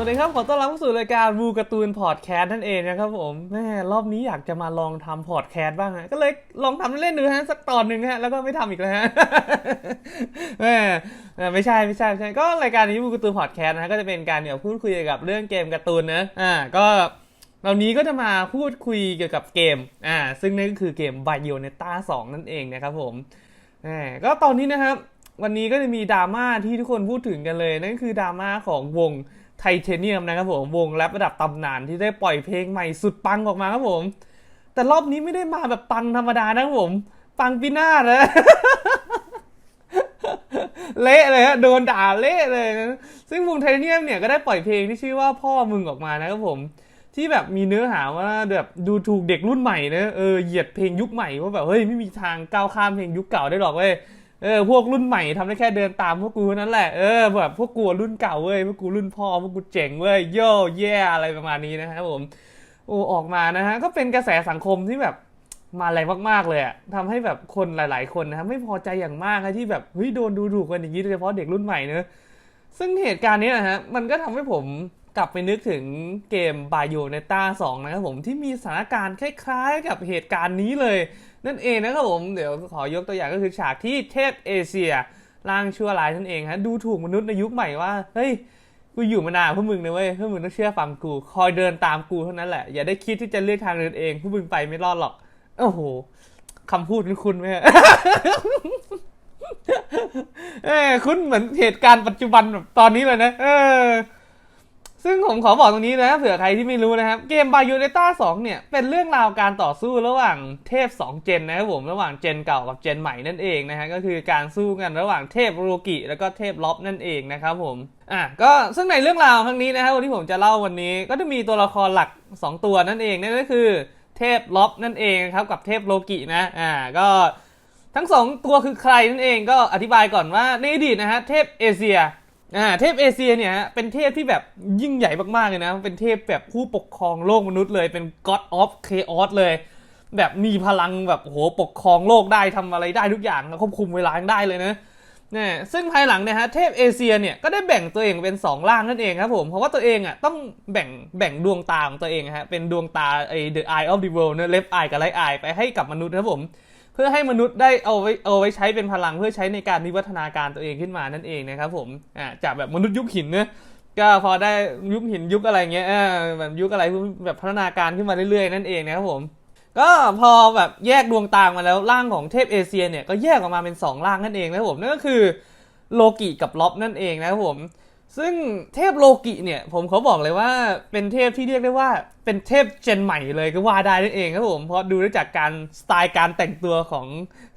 สวัสดีครับขอต้อนรับเข้าสู่รายการวูการ์ตูนพอดแคสต์นั่นเองนะครับผมแม่รอบนี้อยากจะมาลองทำพอดแคสต์บ้างฮะก็เลยลองทำเล่นๆดูฮะสักตอนหนึ่งฮะแล้วก็ไม่ทำอีกแล้วฮะแม่ไม่ใช่ไม่ใช่ไม่ใช่ก็รายการนี้วูการ์ตูนพอดแคสต์นะฮะก็จะเป็นการเดี๋ยวพูดคุยเกี่ยวกับเรื่องเกมการ์ตูนนะอ่าก็เรานี้ก็จะมาพูดคุยเกี่ยวกับเกมอ่าซึ่งนั่นก็คือเกม Bayonetta 2 นั่นเองนะครับผมแหมก็ตอนนี้นะครับวันนี้ก็จะมีดราม่าที่ทุกคนพูดถึงกันเลยนั่นก็คือดราม่าของวง ไทเทเนียมนะครับผมวงแรประดับตำนานที่ได้ปล่อยเพลงใหม่สุดปังออกมาครับผม แต่รอบนี้ไม่ได้มาแบบปังธรรมดานะครับผม ปังปีหน้านะเละเลยฮะโดนด่าเละเลยนะซึ่งวงไทเทเนียมเนี่ยก็ได้ปล่อยเพลงที่ชื่อว่าพ่อมึงออกมานะครับผม ที่แบบมีเนื้อหาว่าแบบดูถูกเด็กรุ่นใหม่นะเออเหยียดเพลงยุคใหม่ว่าแบบเฮ้ยไม่มีทางก้าวข้ามเพลงยุคเก่าได้หรอกเว้ย เออพวกรุ่นใหม่ทำได้แค่เดินตามพวกกูเท่านั้นแหละเออแบบพวกกูรุ่นเก่าเว้ยพวกกูรุ่นพ่อพวกกูเจ๋งเว้ยโย่แย่อะไรประมาณนี้นะครับผมโอ้ออกมานะฮะก็เป็นกระแสสังคมที่แบบมาแรงมากๆเลยอะทำให้แบบคนหลาย ๆ คนนะครับไม่พอใจอย่างมากนะที่แบบเฮ้ยโดนดูถูกกันอย่างนี้โดยเฉพาะเด็กรุ่นใหม่เนอะซึ่งเหตุการณ์นี้นะฮะมันก็ทำให้ผม กลับไปนึกถึงเกม Bayonetta 2นะครับผมที่มีสถานการณ์คล้ายๆ กับเหตุการณ์นี้เลย นั่นเองนะครับผมเดี๋ยวขอยกตัวอย่างก็คือฉากที่เทพเอเชียร่างชั่วร้ายนั่นเองฮะดูถูกมนุษย์ในยุคใหม่ว่าเฮ้ยกูอยู่มานานพวกมึงนะเว้ยพวกมึงต้องเชื่อฟังกู คอยเดินตามกูเท่านั้นแหละ อย่าได้คิดที่จะเลือกทางเดินเองพวกมึงไปไม่รอดหรอก โอ้โหคำพูดคุณไหมฮะเออคุณเหมือนเหตุการณ์ปัจจุบันแบบตอนนี้เลยนะ เออ ซึ่งผมขอบอกตรงนี้นะเผื่อใครที่ไม่รู้นะครับ เกม Bayonetta 2เนี่ย เป็นเรื่องราวการต่อสู้ระหว่างเทพ 2 เจนนะครับผม ระหว่างเจนเก่ากับเจนใหม่นั่นเองนะฮะก็คือการสู้กันระหว่างเทพโรกิ แล้วก็เทพล็อบนั่นเองนะครับผมอะก็ซึ่งในเรื่องราวครั้งนี้นะครับที่ผมจะเล่าวันนี้ก็จะมีตัวละครหลัก 2 ตัวนั่นเองนั่นก็คือเทพล็อบนั่นเองครับกับเทพโลกินะอ่าก็ทั้งสองตัวคือใครนั่นเองก็อธิบายก่อนว่าในอดีตนะฮะเทพเอเชีย อ่าเทพเอเชียเนี่ยเป็นเทพที่แบบยิ่งใหญ่มากๆเลยนะ เป็นเทพแบบผู้ปกครองโลกมนุษย์เลยเป็น God of Chaos เลย แบบมีพลังแบบโหปกครองโลกได้ทำอะไรได้ทุกอย่างนะควบคุมเวลาได้เลยนะเนี่ยซึ่งภายหลังเนี่ยฮะเทพเอเชียเนี่ยก็ได้แบ่งตัวเองเป็น 2 ร่างนั่นเองครับผม เพราะว่าตัวเองอะต้องแบ่งแบ่งดวงตาของตัวเองฮะเป็นดวงตาไอ้ the eye of the world นะ left eye กับ right eye ไปให้กับมนุษย์ครับผมเพื่อให้มนุษย์ได้เอาไว้เอาไว้ใช้เป็นพลังเพื่อใช้ในการวิวัฒนาการตัวเองขึ้นมานั่นเองนะครับผมอ่าจากแบบมนุษย์ยุคหินเนอะก็พอได้ยุคหินยุคอะไรเงี้ยแบบยุคอะไรแบบพัฒนาการขึ้นมาเรื่อยๆนั่นเองนะครับผมก็พอแบบแยกดวงตามาแล้วร่างของเทพเอเชียเนี่ยก็แยกออกมาเป็นสองร่างนั่นเองนะครับผมนั่นก็คือโลกิกับล็อบนั่นเองนะครับผม ซึ่งเทพโลกิเนี่ยผมเขาบอกเลยว่าเป็นเทพที่เรียกได้ว่าเป็นเทพเจนใหม่เลยก็ว่าได้นั่นเองครับผมเพราะดูได้จากการสไตล์การแต่งตัวของ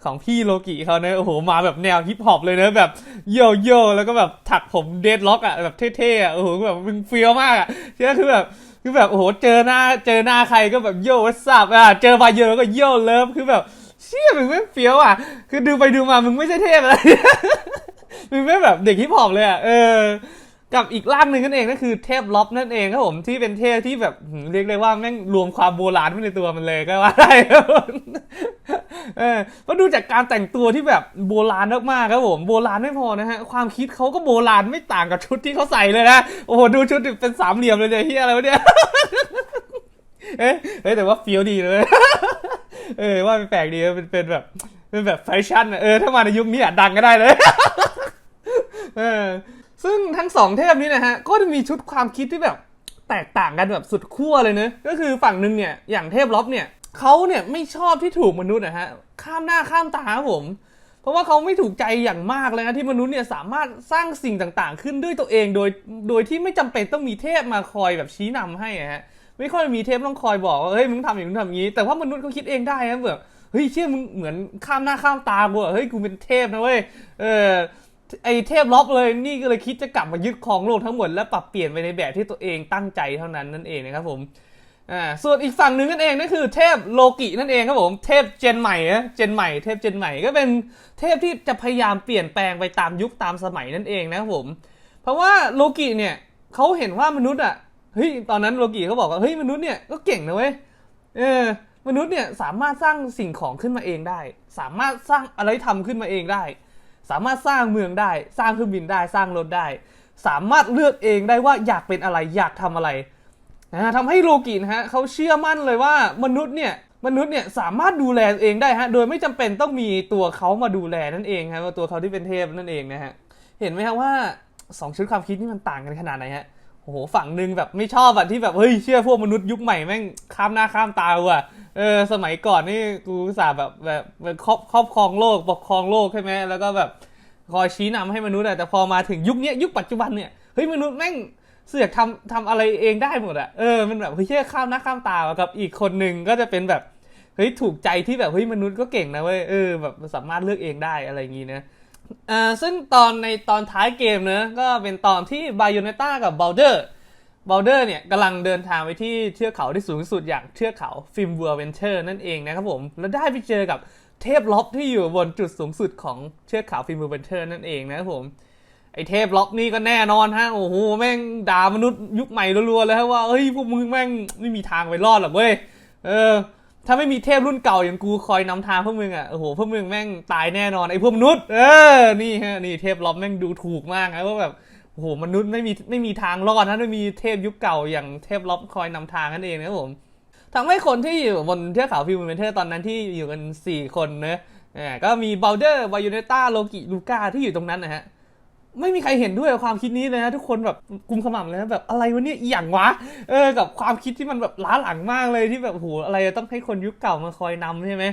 ของพี่โลกิเขาเนี่ยโอ้โหมาแบบแนวฮิปฮอปเลยนะแบบโยโย่แล้วก็แบบถักผมเดดล็อกอะแบบเท่ๆอะโอ้โหแบบมึงเฟี้ยวมากอะเชื่อคือแบบคือแบบโอ้โหเจอหน้าเจอหน้าใครก็แบบโย่วัสับอะเจอบาเยอร์ก็โย่เลิฟคือแบบเชี่ยมึงไม่เฟี้ยวอะ คือดูไปดูมามึงไม่ใช่เทพอะไรมึงไม่แบบเด็กฮิปฮอปเลยอะเออ กับอีกร่างหนึ่งนั่นเองก็คือเทพล็อบนั่นเองครับผมที่เป็นเทพที่แบบเรียกได้ว่าแม่งรวมความโบราณไว้ในตัวมันเลยก็ว่าได้เออเพราะดูจากการแต่งตัวที่แบบโบราณมากๆครับผมโบราณไม่พอนะฮะความคิดเขาก็โบราณไม่ต่างกับชุดที่เขาใส่เลยนะโอ้โหดูชุดเป็นสามเหลี่ยมเลยเนี่ยเฮียอะไรวะเนี่ยเอ๊ะเฮ้ยแต่ว่าฟี้ยวดีเลย เออว่าเป็นแปลกดีเป็นเป็นแบบเป็นแบบแฟชั่นเออถ้ามาในยุคนี้อะดังก็ได้เลย เออ ซึ่งทั้งสองเทพนี้นะฮะก็จะมีชุดความคิดที่แบบแตกต่างกันแบบสุดขั้วเลยเนะก็คือฝั่งหนึ่งเนี่ยอย่างเทพล็อบเนี่ยเขาเนี่ยไม่ชอบที่ถูกมนุษย์นะฮะข้ามหน้าข้ามตาครับผม เพราะว่าเขาไม่ถูกใจอย่างมากเลยนะที่มนุษย์เนี่ยสามารถสร้างสิ่งต่างๆ ขึ้นด้วยตัวเองโดยโดยที่ไม่จำเป็นต้องมีเทพมาคอยแบบชี้นำให้ฮะไม่ค่อยมีเทพต้องคอยบอกว่าเฮ้ยมึงทำอย่างนี้ทำอย่างนี้ แต่ว่ามนุษย์เขาคิดเองได้นะแบบเฮ้ยเชื่อมึงเหมือนข้ามหน้าข้ามตากูอะเฮ้ยกูเป็นเทพนะเว้ยเออ ไอเทพล็อบเลยนี่ก็เลยคิดจะกลับมายึดครองโลกทั้งหมดและปรับเปลี่ยนไปในแบบที่ตัวเองตั้งใจเท่านั้นนั่นเองนะครับผมอ่าส่วนอีกฝั่งหนึ่งนั่นเองนั่นคือเทพโลกินั่นเองครับผมเทพเจนใหม่นะเจนใหม่เทพเจนใหม่ก็เป็นเทพที่จะพยายามเปลี่ยนแปลงไปตามยุคตามสมัยนั่นเองนะครับผม เพราะว่าโลกิเนี่ยเขาเห็นว่ามนุษย์อะเฮ้ยตอนนั้นโลกิเขาบอกว่าเฮ้ยมนุษย์เนี่ยก็เก่งนะเว้ยเออมนุษย์เนี่ยสามารถสร้างสิ่งของขึ้นมาเองได้ สามารถสร้างอะไรทำขึ้นมาเองได้ สามารถสร้างเมืองได้ สร้างเครื่องบินได้ สร้างรถได้ สามารถเลือกเองได้ว่าอยากเป็นอะไร อยากทำอะไรนะทำให้โลกินะฮะเขาเชื่อมั่นเลยว่ามนุษย์เนี่ยมนุษย์เนี่ยสามารถดูแลเองได้ฮะ โดยไม่จำเป็นต้องมีตัวเขามาดูแลนั่นเองฮะตัวเขาที่เป็นเทพนั่นเองนะฮะ เห็นไหมครับว่าสองชุดความคิดนี่มันต่างกันขนาดไหนฮะ โอ้โหฝั่งหนึ่งแบบไม่ชอบอะที่แบบเฮ้ยเชื่อพวกมนุษย์ยุคใหม่แม่งข้ามหน้าข้ามตาว่ะเออสมัยก่อนนี่กูสาแบบแบบครอบครอบครองโลกปกครองโลกใช่ไหมแล้วก็แบบคอยชี้นำให้มนุษย์แต่พอมาถึงยุคนี้ยุคปัจจุบันเนี่ยเฮ้ยมนุษย์แม่งเสือกทำทำอะไรเองได้หมดอะเออมันแบบเฮ้ยเชื่อข้ามหน้าข้ามตาว่ะกับอีกคนหนึ่งก็จะเป็นแบบเฮ้ยถูกใจที่แบบเฮ้ยมนุษย์ก็เก่งนะเว้ยเออแบบสามารถเลือกเองได้อะไรอย่างงี้นะ อ่าซึ่งตอนในตอนท้ายเกมเนะก็เป็นตอนที่บ y ย n เนต้ากับบ a ลเดอร์บ a ลเดอร์เนี่ยกำลังเดินทางไปที่เทือกเขาที่สูงสุดอย่างเทือกเขาฟิล์มเวอร์เวนเชอร์นั่นเองนะครับผม แล้วได้ไปเจอกับเทพล็อบที่อยู่บนจุดสูงสุดของเชือกเขาฟิล์มเบนเทอร์นั่นเองนะครับผมไอเทพล็อบนี่ก็แน่นอนฮะโอ้โหแม่งด่ามนุษย์ยุคใหม่รัวๆเลยฮะว่าเฮ้ยพวกมึงแม่งไม่มีทางไปรอดหรอกเว้ยเออ ถ้าไม่มีเทพรุ่นเก่าอย่างกูคอยนำทางพวกมึงอะโอ้โหพวกมึงแม่งตายแน่นอนไอ้พวกมนุษย์เออนี่ฮะนี่เทพล็อบแม่งดูถูกมากนะว่าแบบโอ้โหมนุษย์ไม่มีไม่มีทางรอดนะไม่มีเทพยุคเก่าอย่างเทพล็อบคอยนำทางนั่นเองนะครับผมทำให้คนที่อยู่บนเทือกเขาฟิลมเมนเทอร์ตอนนั้นที่อยู่กัน 4 คนเนอะเออก็มีเบลเดอร์วายูเนต้าโลกิลูก้าที่อยู่ตรงนั้นนะฮะ ไม่มีใครเห็นด้วยกับความคิดนี้เลยนะทุกคนแบบกุมขมับเลยนะแบบอะไรวะเนี่ยอหย่างวะเออกับความคิดที่มันแบบล้าหลังมากเลยที่แบบโหอะไรต้องให้คนยุคเก่ามาคอยนำใช่ไหม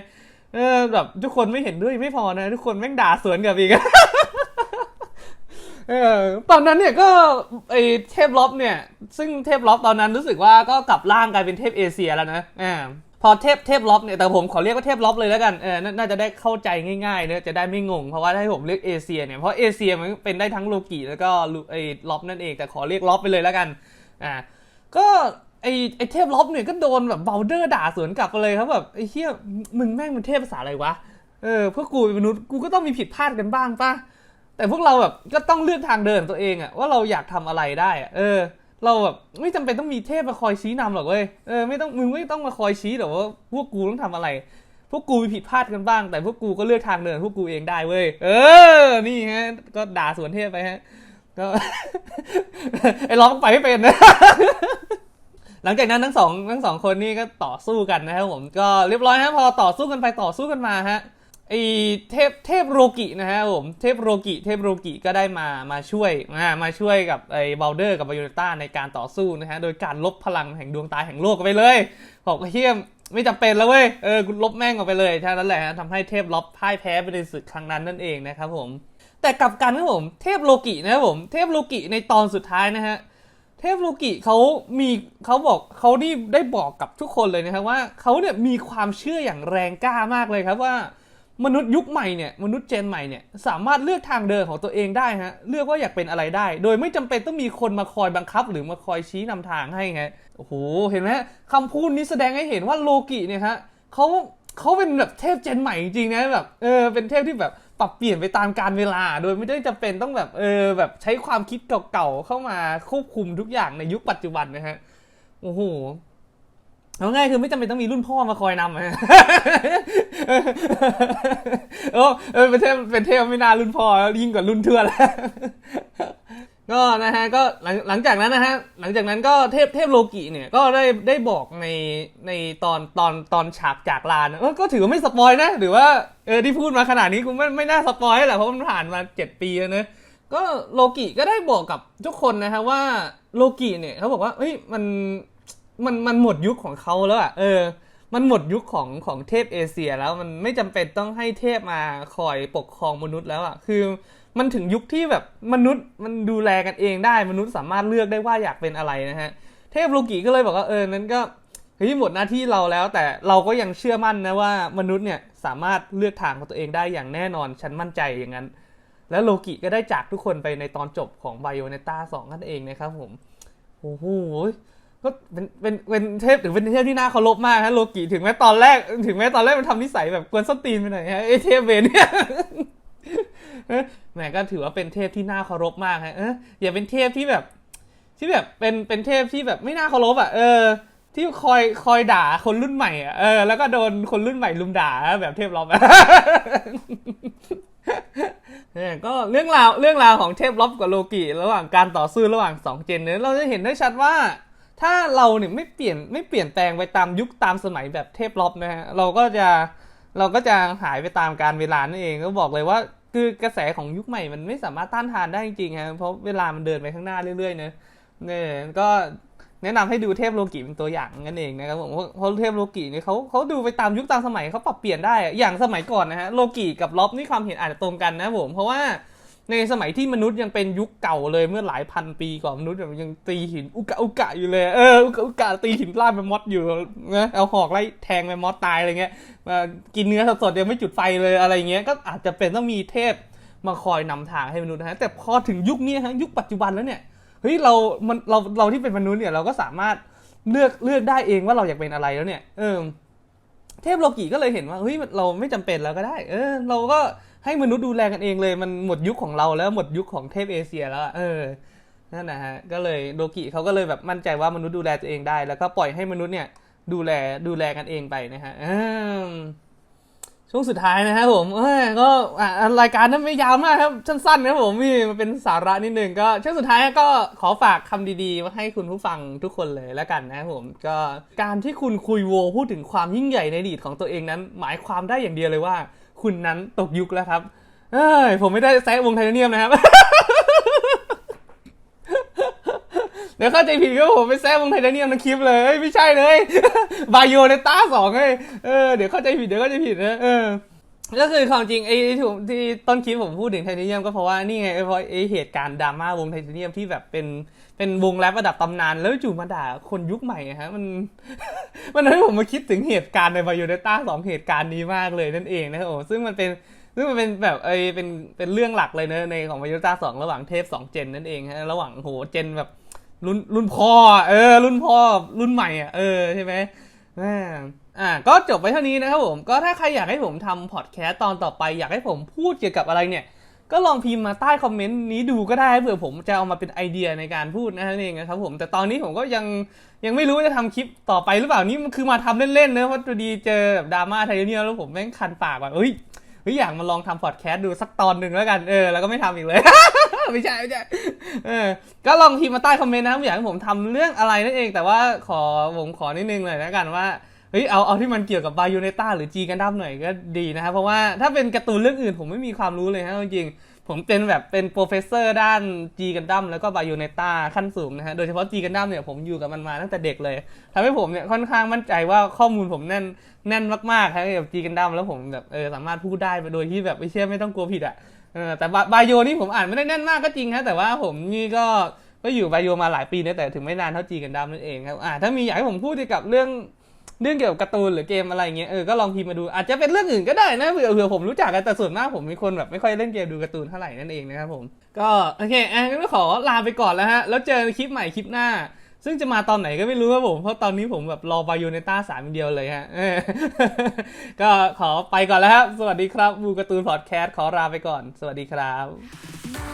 เออแบบทุกคนไม่เห็นด้วยไม่พอนะ ทุกคนแม่งด่าสวนกับอีกเออตอนนั้นเนี่ยก็ไอเทพล็อบเนี่ย ซึ่งเทพล็อบตอนนั้นรู้สึกว่าก็กลับร่างกลายเป็นเทพเอเชียแล้วนะอ่า พอเทพเทพล็อบเนี่ยแต่ผมขอเรียกว่าเทพล็อบเลยแล้วกันเออน,น่าจะได้เข้าใจง่ายๆเนอะจะได้ไม่งง เพราะว่าถ้าให้ผมเรียกเอเชียเนี่ยเพราะเอเชียมันเป็นได้ทั้งโลกิแล้วก็ไอ้ล็อบนั่นเองแต่ขอเรียกล็อบไปเลยแล้วกันอ่าก็ไอ้ไอ้เทพล็อบเนี่ยก็โดนแบบเบลเดอร์ด่าสวนกลับไปเลยครับแบบไอเฮียมึงแม่งเป็นเทพภาษาอะไรวะเออพวกกูเป็นมนุษย์กูก็ต้องมีผิดพลาดกันบ้างป่ะแต่พวกเราแบบก็ต้องเลือกทางเดินตัวเองอะว่าเราอยากทำอะไรได้อะเออ เราแบบไม่จำเป็นต้องมีเทพมาคอยชี้นำหรอกเว้ย เออไม่ต้องมึงไม่ต้องมาคอยชี้หรอกว่าพวกกูต้องทำอะไร พวกกูมีผิดพลาดกันบ้าง แต่พวกกูก็เลือกทางเดินพวกกูเองได้เว้ย เออ นี่ฮะ ก็ด่าสวนเทพไปฮะ ก็ไอ้ร้องไปไม่เป็นนะ หลังจากนั้นทั้งสองทั้งสองคนนี่ก็ต่อสู้กันนะครับผม ก็เรียบร้อยฮะพอต่อสู้กันไปต่อสู้กันมาฮะ ไอเทพเทพโรกินะฮะผมเทพโรกิเทพโรกิก็ได้มามาช่วยมามาช่วยกับไอ้บลเดอร์กับบายูเนต้าในการต่อสู้นะฮะโดยการลบพลังแห่งดวงตาแห่งโลกออกไปเลยบอกเฮียมไม่จำเป็นแล้วเว้ยเออลบแม่งออกไปเลยแค่นั้นแหละฮะทำให้เทพล็อบพ่ายแพ้ไปในศึกครั้งนั้นนั่นเองนะครับผม แต่กลับกันครับผมเทพโลกินะครับผมเทพโลกิในตอนสุดท้ายนะฮะเทพโลกิเขามีเขาบอกเขานี่ได้บอกกับทุกคนเลยนะครับว่าเขาเนี่ยมีความเชื่ออย่างแรงกล้ามากเลยครับว่า มนุษย์ยุคใหม่เนี่ยมนุษย์เจนใหม่เนี่ยสามารถเลือกทางเดินของตัวเองได้ฮะเลือกว่าอยากเป็นอะไรได้ โดยไม่จำเป็นต้องมีคนมาคอยบังคับ หรือมาคอยชี้นำทางให้ไงโอ้โหเห็นไหมคำพูดนี้แสดงให้เห็นว่าโลกิเนี่ยฮะเขาเขาเป็นแบบเทพเจนใหม่จริงๆนะแบบเออเป็นเทพที่แบบปรับเปลี่ยนไปตามกาลเวลา โดยไม่ได้จำเป็นต้องแบบเออแบบใช้ความคิดเก่าๆเข้ามาควบคุมทุกอย่างในยุคปัจจุบันนะฮะโอ้โห เอาง่ายคือไม่จำเป็นต้องมีรุ่นพ่อมาคอยนำโอ้เออเป็นเทพเป็นเทพไม่น่ารุ่นพ่อยิ่งกว่ารุ่นเทือแล้วก็นะฮะก็หลังหลังจากนั้นนะฮะหลังจากนั้นก็เทพเทพโลกิเนี่ยก็ได้ได้บอกในในตอนตอนตอนฉากจากลานก็ถือว่าไม่สปอยนะหรือว่าเออที่พูดมาขนาดนี้กูไม่ไม่น่าสปอยแหละเพราะมันผ่านมาเจ็ดปีแล้วเนอะก็โลกิก็ได้บอกกับทุกคนนะฮะว่าโลกิเนี่ยเขาบอกว่าเฮ้ยมัน มันมันหมดยุคของเขาแล้วอะเออ มันหมดยุคของของเทพเอเชียแล้วมันไม่จำเป็นต้องให้เทพมาคอยปกครองมนุษย์แล้วอะคือ มันถึงยุคที่แบบมนุษย์มันดูแลกันเองได้มนุษย์สามารถเลือกได้ว่าอยากเป็นอะไรนะฮะเทพโลกิก็เลยบอกว่าเออนั้นก็เฮ้ยหมดหน้าที่เราแล้วแต่เราก็ยังเชื่อมั่นนะว่ามนุษย์เนี่ยสามารถเลือกทางของตัวเองได้อย่างแน่นอนฉันมั่นใจอย่างนั้น แล้วโลกิก็ได้จากทุกคนไปในตอนจบของไบโอเนต้าสองนั่นเองนะครับผมโอ้โห ก็เป็นเป็นเป็นเทพถึงเป็นเทพที่น่าเคารพมากฮะโลกิถึงแม้ตอนแรกถึงแม้ตอนแรกมันทำนิสัยแบบกวนส้นตีนไปหน่อยฮะไอเทพเวนเนี่ยแหมก็ถือว่าเป็นเทพที่น่าเคารพมากฮะเอออย่าเป็นเทพที่แบบ ที่แบบเป็นเป็นเทพที่แบบไม่น่าเคารพอะเออที่คอยคอยด่าคนรุ่นใหม่อะเออแล้วก็โดนคนรุ่นใหม่ลุมด่าแบบเทพล็อบเนี่ยก็เรื่องราวเรื่องราวของเทพล็อบกับโลกิระหว่างการต่อสู้ระหว่างสองเจนเนี่ยเราจะเห็นได้ชัดว่า ถ้าเราเนี่ยไม่เปลี่ยนไม่เปลี่ยนแปลงไปตามยุคตามสมัยแบบเทพล็อบนะฮะเราก็จะเราก็จะหายไปตามการเวลานั่นเองก็บอกเลยว่าคือกระแสของยุคใหม่มันไม่สามารถต้านทานได้จริงๆฮะเพราะเวลามันเดินไปข้างหน้าเรื่อยๆเนะเนี่ยก็แนะนำให้ดูเทพโลกิเป็นตัวอย่างนั่นเองนะครับผมเพราะเทพโลกิเนี่ยเขาเขาดูไปตามยุคตามสมัยเขาปรับเปลี่ยนได้อะอย่างสมัยก่อนนะฮะโลกิกับล็อบนี่ความเห็นอาจจะตรงกันนะผมเพราะว่า ในสมัยที่มนุษย์ยังเป็นยุคเก่าเลยเมื่อหลายพันปีก่อนมนุษย์ยังตีหินอุกะอุกะอยู่เลยเอออุกะอุกะตีหินล่าแมมมอสอยู่นะเอาหอกไล่แทงแมมมอสตายอะไรเงี้ยมากินเนื้อสดๆยังไม่จุดไฟเลยอะไรเงี้ยก็อาจจะเป็นต้องมีเทพมาคอยนำทางให้มนุษย์นะฮะแต่พอถึงยุคนี้ฮะยุคปัจจุบันแล้วเนี่ยเฮ้ยเรามันเราเราที่เป็นมนุษย์เนี่ยเราก็สามารถเลือกเลือกได้เองว่าเราอยากเป็นอะไรแล้วเนี่ย เออ เทพโลกิก็เลยเห็นว่าเฮ้ยเราไม่จำเป็นแล้วก็ได้ เออ เราก็ ให้มนุษย์ดูแลกันเองเลย มันหมดยุคของเราแล้วหมดยุคของเทพเอเชียแล้วเออนั่นนะฮะก็เลยโลกิเขาก็เลยแบบมั่นใจว่ามนุษย์ดูแลตัวเองได้ แล้วก็ปล่อยให้มนุษย์เนี่ยดูแลดูแลกันเองไปนะฮะช่วงสุดท้ายนะครับผมก็อะรายการนั้นไม่ยาวมากครับสั้นๆนะผมมีมันเป็นสาระนิดนึงก็ช่วงสุดท้ายก็ขอฝากคำดีๆมาให้คุณผู้ฟังทุกคนเลยแล้วกันนะผมก็การที่คุณคุยโวพูดถึงความยิ่งใหญ่ในอดีตของตัวเองนั้น หมายความได้อย่างเดียวเลยว่า คุณนั้นตกยุคแล้วครับเอ้ยผมไม่ได้แซะวงไทเทเนียมนะครับ เดี๋ยวเข้าใจผิดก็ผมไปแซะวงไทเทเนียมในคลิปเลย ไม่ใช่เลย ไบโอเนต้าสองเลยเออเดี๋ยวเข้าใจผิดเดี๋ยวเข้าใจผิดนะเออ ก็คือความจริงไอ้ที่ผมที่ต้นคลิปผมพูดถึงไทเทเนียมก็เพราะว่านี่ไงเพราะไอ้เหตุการณ์ดราม่าวงไทเทเนียมที่แบบเป็นเป็นวงแรประดับตำนาน แล้วจู่มาด่าคนยุคใหม่ฮะมัน มันทำให้ผมมาคิดถึงเหตุการณ์ในบาโยเนต้าสองเหตุการณ์นี้มากเลยนั่นเองนะครับผมซึ่งมันเป็นซึ่งมันเป็นแบบไอ้เป็นเป็นเรื่องหลักเลยเนอะในของบาโยเนต้าสองระหว่างเทพสองเจนนั่นเองฮะระหว่างโหเจนแบบรุ่นรุ่นพ่อเออ รุ่นพ่อรุ่นใหม่อะเออใช่ไหมอ่ อ่าก็จบไปเท่านี้นะครับผม ก็ถ้าใครอยากให้ผมทำพอดแคสต์ตอนต่อไป อยากให้ผมพูดเกี่ยวกับอะไรเนี่ย ก็ลองพิมพ์มาใต้คอมเมนต์นี้ดูก็ได้เผื่อผมจะเอามาเป็นไอเดียในการพูดนะนั่นเองนะครับผมแต่ตอนนี้ผมก็ยังยังไม่รู้ว่าจะทำคลิปต่อไปหรือเปล่านี่มันคือมาทำเล่นๆเนอะเพราะตัวดีเจอแบบดราม่าไทเทเนี่ยแล้วผมแม่งคันปากแบบเฮ้ยเฮ้ยอยากมาลองทำพอดแคสต์ดูสักตอนหนึ่งแล้วกันเออแล้วก็ไม่ทำอีกเลยไม่ใช่ไม่ใช่เออก็ลองพิมพ์มาใต้คอมเมนต์นะครับอยากให้ผมทำเรื่องอะไรนั่นเอง แต่ว่าขอผมขอนิดนึงเลยแล้วกันว่า เฮ้ยเอาเอาที่มันเกี่ยวกับบายูเนต้าหรือจีกันดั้มหน่อยก็ดีนะครับ เพราะว่าถ้าเป็นการ์ตูนเรื่องอื่นผมไม่มีความรู้เลยฮะจริงผมเป็นแบบเป็นโปรเฟสเซอร์ด้านจีกันดั้มแล้วก็บายูเนต้าขั้นสูงนะฮะ โดยเฉพาะจีกันดั้มเนี่ยผมอยู่กับมันมาตั้งแต่เด็กเลยทำให้ผมเนี่ยค่อนข้างมั่นใจว่าข้อมูลผมแน่นแน่นมากๆครับกับจีกันดั้มแล้วผมแบบเออสามารถพูดได้โดยที่แบบไม่เชื่อไม่ต้องกลัวผิดอะเออแต่บาบาโยนี่ผมอ่านไม่ได้แน่นมากก็จริงฮะแต่ว่าผมนี่ก็ก็อยู่บาโยมาหลายปีนะแต่ถึงไม่นานเท่าจีกันดั้มนั่นเองครับอ่าถ้ามีอยากให้ผมพูดเกี่ยวกับเรื่อง เรื่องเกี่ยวกับการ์ตูนหรือเกมอะไรเงี้ยเออก็ลองพิมพ์มาดูอาจจะเป็นเรื่องอื่นก็ได้นะเผื่อเผื่อผมรู้จักกันแต่ส่วนมากผมเป็นคนแบบไม่ค่อยเล่นเกมดูการ์ตูนเท่าไหร่นั่นเองนะครับผมก็โอเคอะงั้นก็ขอลาไปก่อนแล้วฮะแล้วเจอคลิปใหม่คลิปหน้า ซึ่งจะมาตอนไหนก็ไม่รู้ครับผมเพราะตอนนี้ผมแบบรอบายูเนต้าสามเดียวเลยฮะก็ขอไปก่อนแล้วครับสวัสดีครับบูการ์ตูนพอดแคสต์ขอลาไปก่อน สวัสดีครับ